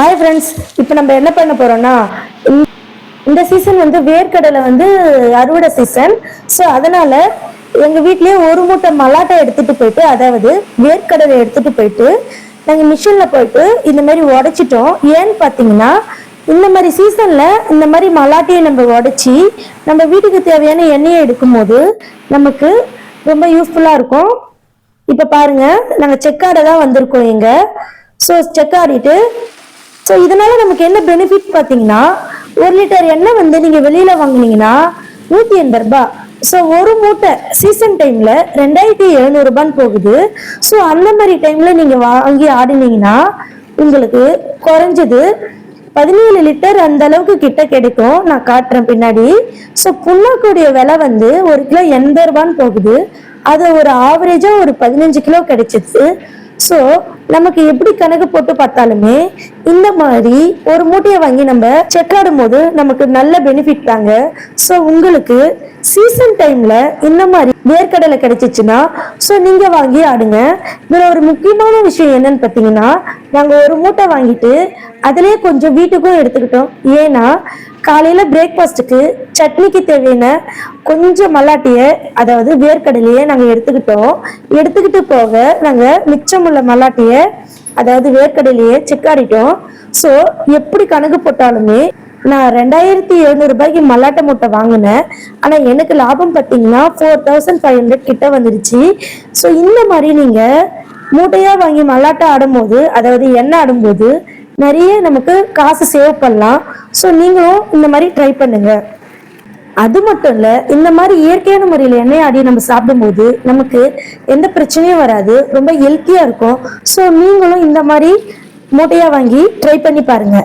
Hi friends இப்போ நம்ம என்ன பண்ண போறோம்னா இந்த- இந்த சீசன் வந்து வேர்க்கடலை வந்து அறுவடை சீசன் ஸோ அதனால எங்க வீட்லயே ஒரு மூட்டை மலாட்டை எடுத்துட்டு போயிட்டு அதாவது வேர்க்கடலை எடுத்துட்டு போயிட்டு நாங்கள் மிஷினில் போயிட்டு இந்த மாதிரி உடைச்சிட்டோம். ஏன்னு பார்த்தீங்கன்னா இந்த மாதிரி சீசனில் இந்த மாதிரி மலாட்டையை நம்ம உடைச்சி நம்ம வீட்டுக்கு தேவையான எண்ணெயை எடுக்கும்போது நமக்கு ரொம்ப யூஸ்ஃபுல்லாக இருக்கும். இப்போ பாருங்க நாங்கள் செக்காடை தான் வந்திருக்கோம் இங்கே. ஸோ செக்காடிட்டு ஸோ இதனால நமக்கு என்ன பெனிஃபிட் பார்த்தீங்கன்னா ஒரு லிட்டர் எண்ணெய் வந்து நீங்கள் வெளியில வாங்குனீங்கன்னா நூற்றி எண்பது ரூபாய். ஸோ ஒரு மூட்டை சீசன் டைம்ல ரெண்டாயிரத்தி எழுநூறுபான்னு போகுது. ஸோ அந்த மாதிரி டைம்ல நீங்க வாங்கி ஆடினீங்கன்னா உங்களுக்கு குறைஞ்சது பதினேழு லிட்டர் அந்த அளவுக்கு கிட்ட கிடைக்கும். நான் காட்டுறேன் பின்னாடி. ஸோ புண்ணாக்குடைய விலை வந்து ஒரு கிலோ எண்பது ரூபான்னு போகுது. அது ஒரு ஆவரேஜா ஒரு பதினஞ்சு கிலோ கிடைச்சிது. ஸோ நமக்கு எப்படி கணக்கு போட்டு பார்த்தாலுமே இந்த மாதிரி ஒரு மூட்டையை வாங்கி நம்ம செக் ஆடும் போது நமக்கு நல்ல பெனிஃபிட் தாங்க. ஸோ உங்களுக்கு சீசன் டைம்ல இந்த மாதிரி வேர்க்கடலை கிடைச்சிச்சுன்னா ஸோ நீங்கள் வாங்கி ஆடுங்க. இதில் ஒரு முக்கியமான விஷயம் என்னன்னு பார்த்தீங்கன்னா நாங்கள் ஒரு மூட்டை வாங்கிட்டு அதிலே கொஞ்சம் வீட்டுக்கும் எடுத்துக்கிட்டோம். ஏன்னா காலையில் பிரேக்ஃபாஸ்ட்டுக்கு சட்னிக்கு தேவையான கொஞ்சம் மல்லாட்டியை அதாவது வேர்க்கடலையை நாங்கள் எடுத்துக்கிட்டோம். எடுத்துக்கிட்டு போக நாங்கள் மிச்சமுள்ள மல்லாட்டியை அதாவது வேர்க்கடலையை செக்காடிட்டோம். ஸோ எப்படி கணக்கு போட்டாலுமே நான் ரெண்டாயிரத்தி எழுநூறு ரூபாய்க்கு மல்லாட்டை மூட்டை வாங்கினேன். ஆனா எனக்கு லாபம் பார்த்தீங்கன்னா ஃபோர் தௌசண்ட் ஃபைவ் ஹண்ட்ரட் கிட்ட வந்துருச்சு. ஸோ இந்த மாதிரி நீங்க மூட்டையா வாங்கி மல்லாட்டை ஆடும்போது அதாவது எண்ணெய் ஆடும்போது நிறைய நமக்கு காசு சேவ் பண்ணலாம். ஸோ நீங்களும் இந்த மாதிரி ட்ரை பண்ணுங்க. அது மட்டும் இல்ல இந்த மாதிரி இயற்கையான முறையில் எண்ணெய் ஆடி நம்ம சாப்பிடும்போது நமக்கு எந்த பிரச்சனையும் வராது. ரொம்ப ஹெல்த்தியா இருக்கும். ஸோ நீங்களும் இந்த மாதிரி மூட்டையா வாங்கி ட்ரை பண்ணி பாருங்க.